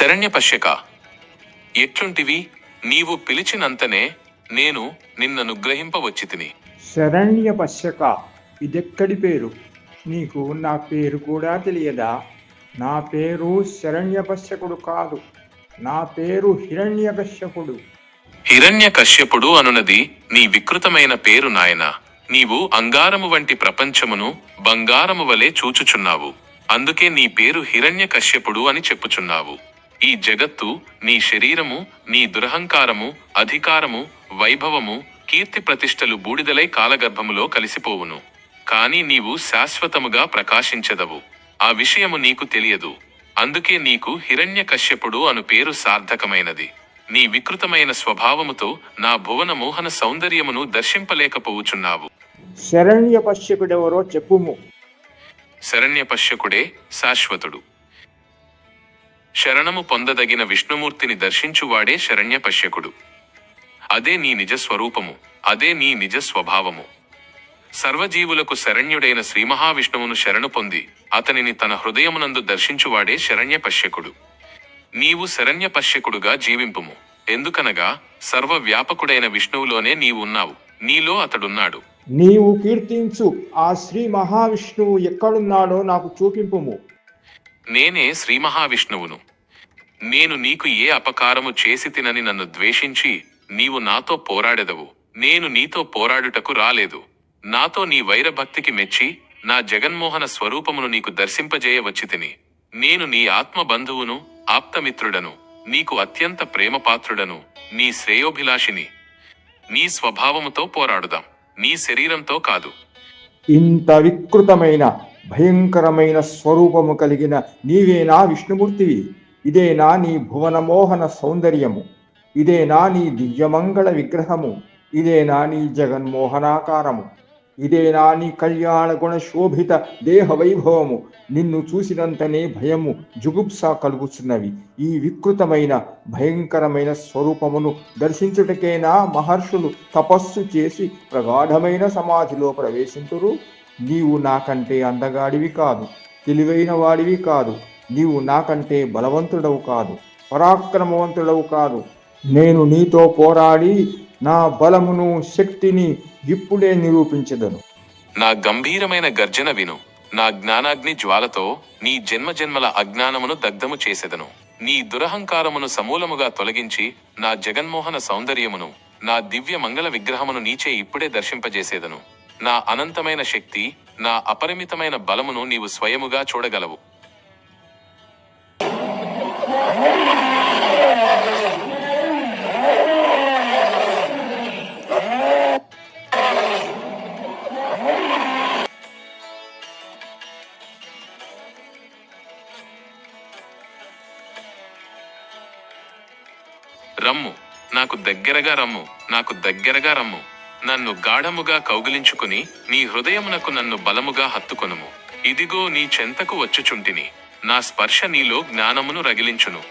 శరణ్యపశ్యక ఎట్లుంటివి? నీవు పిలిచినంతనే నేను నిన్ననుగ్రహింపవచ్చి తిని శరణ్య పశ్యక ఇదెక్కడి పేరు? నీకు నా పేరు కూడా తెలియదా? నా పేరు శరణ్యపశ్యకుడు కాదు. నా పేరు హిరణ్యకశ్యపుడు. హిరణ్య కశ్యపుడు అనునది నీ వికృతమైన పేరు నాయన. నీవు అంగారము వంటి ప్రపంచమును బంగారము వలె చూచుచున్నావు. అందుకే నీ పేరు హిరణ్య కశ్యపుడు అని చెప్పుచున్నావు. ఈ జగత్తు నీ శరీరము నీ దురహంకారము అధికారము వైభవము కీర్తి ప్రతిష్టలు బూడిదలై కాలగర్భములో కలిసిపోవును. కాని నీవు శాశ్వతముగా ప్రకాశించెదవు. ఆ విషయము నీకు తెలియదు. అందుకే నీకు హిరణ్య కశ్యపుడు అను పేరు సార్థకమైనది. నీ వికృతమైన స్వభావముతో నా భువన మోహన సౌందర్యమును దర్శింపలేకపోవుచున్నావు శరణ్య పశ్యకుడెవరో చెప్పుము. శరణ్యపశ్యకుడే శాశ్వతుడు. శరణము పొందదగిన విష్ణుమూర్తిని దర్శించువాడే శరణ్యపశ్యకుడు. అదే నీ నిజ స్వరూపము అదే నీ నిజ స్వభావము. సర్వజీవులకు శరణ్యుడైన శ్రీ మహావిష్ణువును శరణు పొంది అతనిని తన హృదయమునందు దర్శించువాడే శరణ్యపశ్యకుడు. నీవు శరణ్యపశ్యకుడుగా జీవింపుము. ఎందుకనగా సర్వవ్యాపకుడైన విష్ణువులోనే నీవున్నావు నీలో అతడున్నాడు. నీవు కీర్తించు ఆ శ్రీ మహావిష్ణువు ఎక్కడున్నాడో నాకు చూపింపుము. నేనే శ్రీ మహావిష్ణువును. నేను నీకు ఏ అపకారము చేసి తినని నన్ను ద్వేషించి నీవు నాతో పోరాడెదవు. నేను నీతో పోరాడుటకు రాలేదు. నాతో నీ వైరభక్తికి మెచ్చి నా జగన్మోహన స్వరూపమును నీకు దర్శింపజేయవచ్చి తిని నేను నీ ఆత్మ బంధువును ఆప్తమిత్రుడను నీకు అత్యంత ప్రేమపాత్రుడను నీ శ్రేయోభిలాషిని. నీ స్వభావముతో పోరాడుదాం. నీ శరీరంతో కాదు. ఇంత వికృతమైన భయంకరమైన స్వరూపము కలిగిన నీవేనా విష్ణుమూర్తివి. ఇదేనా నీ భువనమోహన సౌందర్యము. ఇదేనా నీ దివ్యమంగళ విగ్రహము. ఇదేనా నీ జగన్మోహనాకారము. ఇదేనా నీ కళ్యాణ గుణ శోభిత దేహ వైభవము. నిన్ను చూసినంతనే భయము జుగుప్స కలుగుచున్నవి ఈ వికృతమైన భయంకరమైన స్వరూపమును దర్శించుటకేనా మహర్షులు తపస్సు చేసి ప్రగాఢమైన సమాధిలో ప్రవేశించురు. నీవు నాకంటే అందగాడివి కాదు తెలివైన వాడివి కాదు. నీవు నాకంటే బలవంతుడవు కాదు పరాక్రమవంతుడవు కాదు. నేను నీతో పోరాడి నా బలమును శక్తిని ఇప్పుడే నిరూపించదను. నా గంభీరమైన గర్జన విను. నా జ్ఞానాగ్ని జ్వాలతో నీ జన్మజన్మల అజ్ఞానమును దగ్ధము చేసెదను. నీ దురహంకారమును సమూలముగా తొలగించి నా జగన్మోహన సౌందర్యమును నా దివ్య మంగళ విగ్రహమును నీచే ఇప్పుడే దర్శింపజేసేదను. నా అనంతమైన శక్తి నా అపరిమితమైన బలమును నీవు స్వయముగా చూడగలవు. రమ్ము నాకు దగ్గరగా రమ్ము నాకు దగ్గరగా రమ్ము. నన్ను గాఢముగా కౌగిలించుకుని నీ హృదయమునకు నన్ను బలముగా హత్తుకొనుము. ఇదిగో నీ చెంతకు వచ్చుచుంటిని. నా స్పర్శ నీలో జ్ఞానమును రగిలించును.